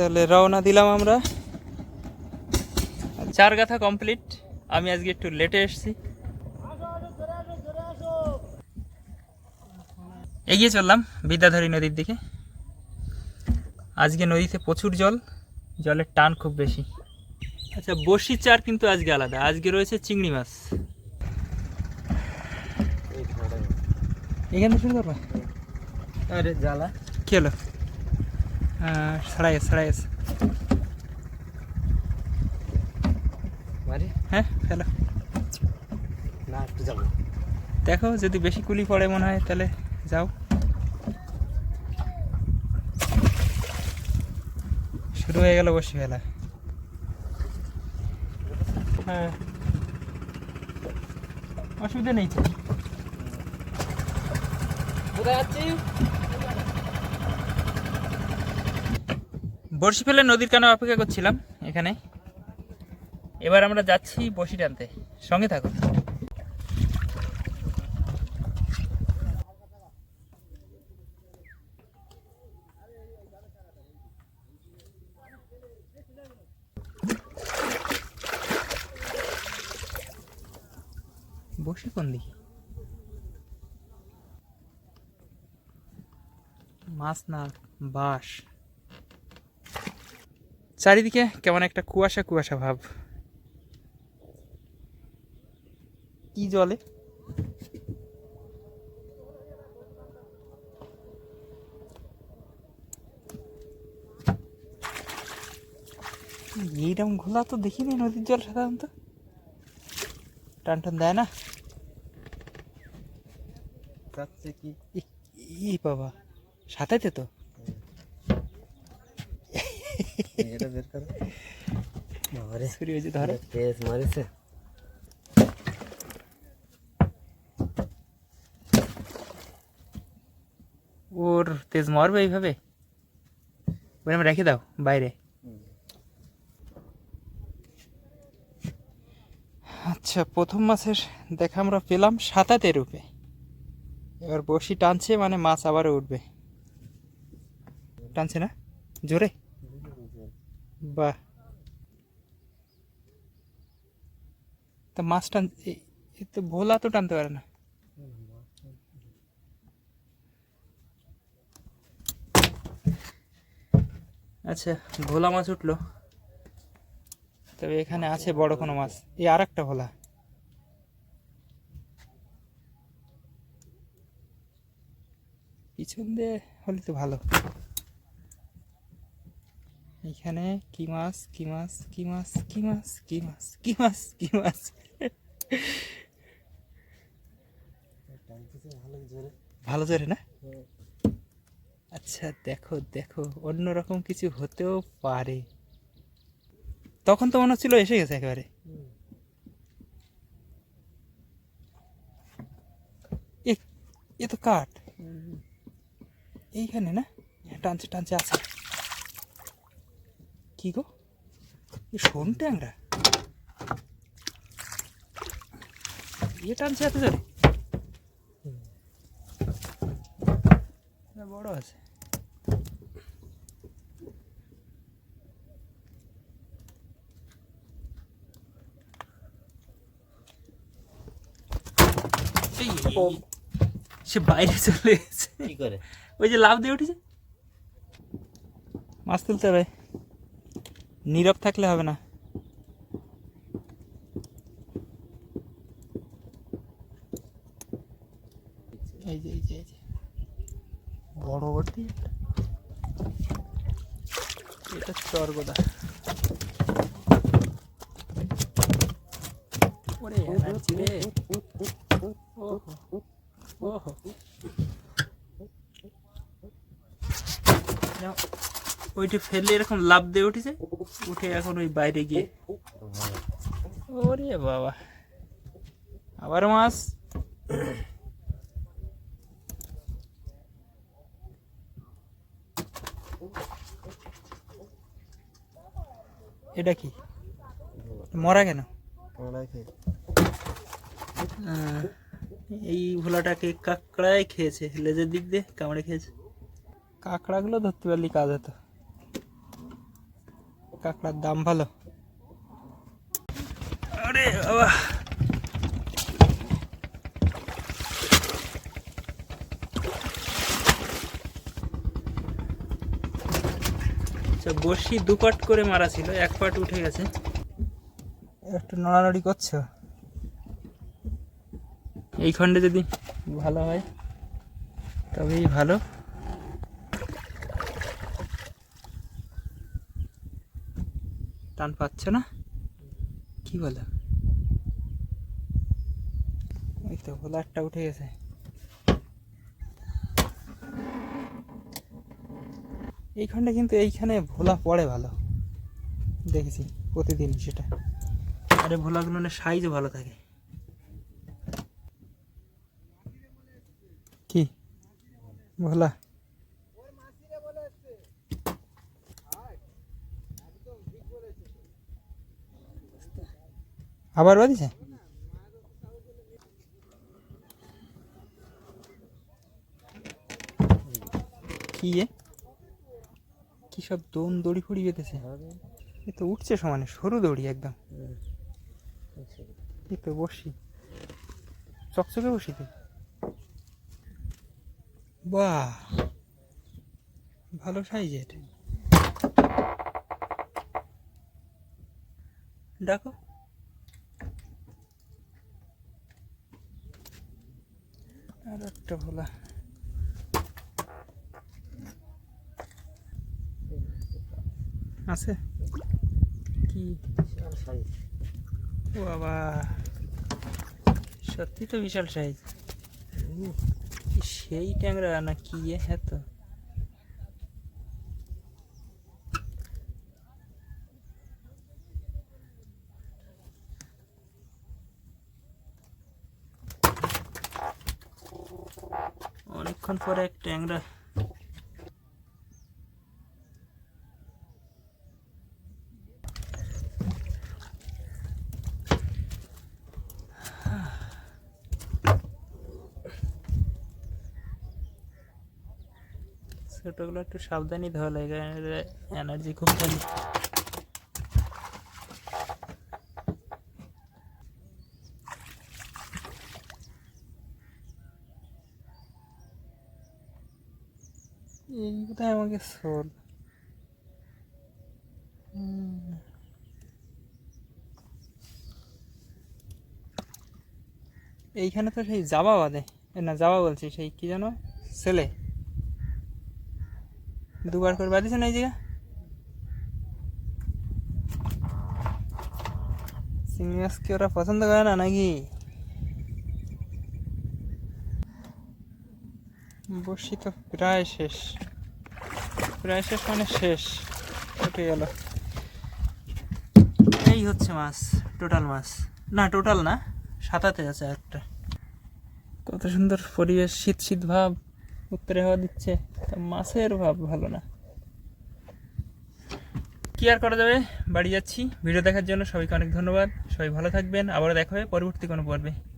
তাহলে রওনা দিলাম আমরা। চার গাথা কমপ্লিট। আমি আজকে একটু লেটে এসেছি। এগিয়ে চললাম বিদ্যাধরী নদীর দিকে। আজকে নদীতে প্রচুর জল জলের টান খুব বেশি। আচ্ছা বড়শির চার কিন্তু আজকে আলাদা। আজকে রয়েছে চিংড়ি মাছ। এখানে শুরু করবা আরে জ্বালা। কি হলো? ছাড়াই গেছে গেছে হ্যাঁ ফেলো। না একটু যাব। দেখো যদি বেশি কুলি পড়ে মনে হয় তাহলে যাও। শুরু হয়ে গেল বসে ফেলা হ্যাঁ। অসুবিধা নেই তো। কোথায় যাচ্ছি বড়শি ফেলে নদীর কানে অপেক্ষা করছিলাম? এখানে। এবার আমরা যাচ্ছি বসি টানতে সঙ্গে থাকো বসে কোন দিকে? মাছ না, বাঁশ। চারিদিকে কেমন একটা কুয়াশা কুয়াশা ভাব। কি জলে? এইরকম ঘোলা তো দেখিনি নদীর জল সাধারণত। টান টান দেয় না? কি? বাবা, সাঁতাইতে তো? এটা বের করো। বাবারে ছুরি হয়েছে ধরো। তেজ মারিছে ওর তেজ মারবে এইভাবে? ওরম রেখে দাও বাইরে। আচ্ছা প্রথম মাছের দেখা আমরা পেলাম সাতাতে রূপে। এবার বসি টানছে মানে মাছ আবারও উঠবে। টানছে না? জোরে? বাহ। তা মাছ টান তো ভোলা তো টানতে পারে না। আচ্ছা ভোলা মাছ উঠল। তবে এখানে আছে বড় কোনো মাছ। এই আর একটা ভোলা। পিছন দিয়ে হলে তো ভালো। এখানে কি মাছ কি মাছ কি মাছ কি মাছ কি মাছ কি মাছ কি মাছ? ভালো জোরে না? আচ্ছা দেখো দেখো অন্যরকম কিছু হতেও পারে। তখন তো মনে হচ্ছিল এসে গেছে একেবারে। এ তো কাঠ। এইখানে না? হ্যাঁ, টানছে টানছে আছে। কি গো? শোন ট্যাংরা। এ টানছে এত জোরে? বড় আছে। সে বাইরে চলে গেছে কি করে? ওই যে লাভ দিয়ে উঠেছে। মাছ তুলতে হবে। নীরব থাকলে হবে না। বড় এটা ওইটি ফেললে এরকম লাভ দিয়ে উঠেছে। উঠে এখন ওই বাইরে গিয়ে। ওরে বাবা। আবার মাছ? এটা কি? মরা কেন? এই ভোলাটাকে কাঁকড়ায় খেয়েছে লেজের দিক দিয়ে কামড়ে খেয়েছে। কাঁকড়াগুলো ধরতে পারলে কাজ হতো। কাঁকড়ার দাম ভালো। আরে বাবা। আচ্ছা বসি দু পাট করে মারা ছিল এক পাট উঠে গেছে। একটু নড়ানড়ি করছ? এই খণ্ডে যদি ভালো হয় তবেই ভালো। টান পাচ্ছ না? কি বলো? ওই তো ভোলারটা উঠে গেছে। এইখানটা কিন্তু এইখানে ভোলা পড়ে ভালো। দেখেছি প্রতিদিন সেটা। আরে ভোলাগুলোর সাইজও ভালো থাকে। কি? ভোলা। আবার বাদিছে কি এ কি সব দোন দড়ি ফড়ি বেঁধেছে? এ তো উঠছে সমানে, সরু দড়ি একদম। এই তো বসি। চকচকে বসি তো বাহ! ভালো সাইজের ডাকো। আর একটা ভোলা আছে? কি? বিশাল সাইজ ও বাবা সত্যি তো বিশাল সাইজ সেই ট্যাংরা না কি এ হ্যাঁ তো অনেকক্ষণ পরে ট্যাংরা। ছোটগুলো একটু সাবধানই ধরা লাগে এনার্জি খুব ভালো এই কোথায় আমাকে হুম। এইখানে তো সেই জাবা বাদে না, জাবা বলছি, সেই কি জানো ছেলে। দুবার করে বাঁধিছে না এই জায়গা? চিংড়ি কি ওরা পছন্দ করে না নাকি? বসি তো প্রায় শেষ। প্রায় শেষ মানে শেষ। উঠে গেল। এই হচ্ছে মাছ, টোটাল মাছ। না, টোটাল না, সাতাতে আছে একটা কত সুন্দর পরিবেশ, শীত শীত ভাব, উত্তরে হাওয়া দিচ্ছে। মাছের ভাব ভালো না। কি আর করা যাবে? বাড়ি যাচ্ছি। ভিডিও দেখার জন্য সবাইকে অনেক ধন্যবাদ। সবাই ভালো থাকবেন। আবারও দেখা হবে পরবর্তী কোনো পর্বে।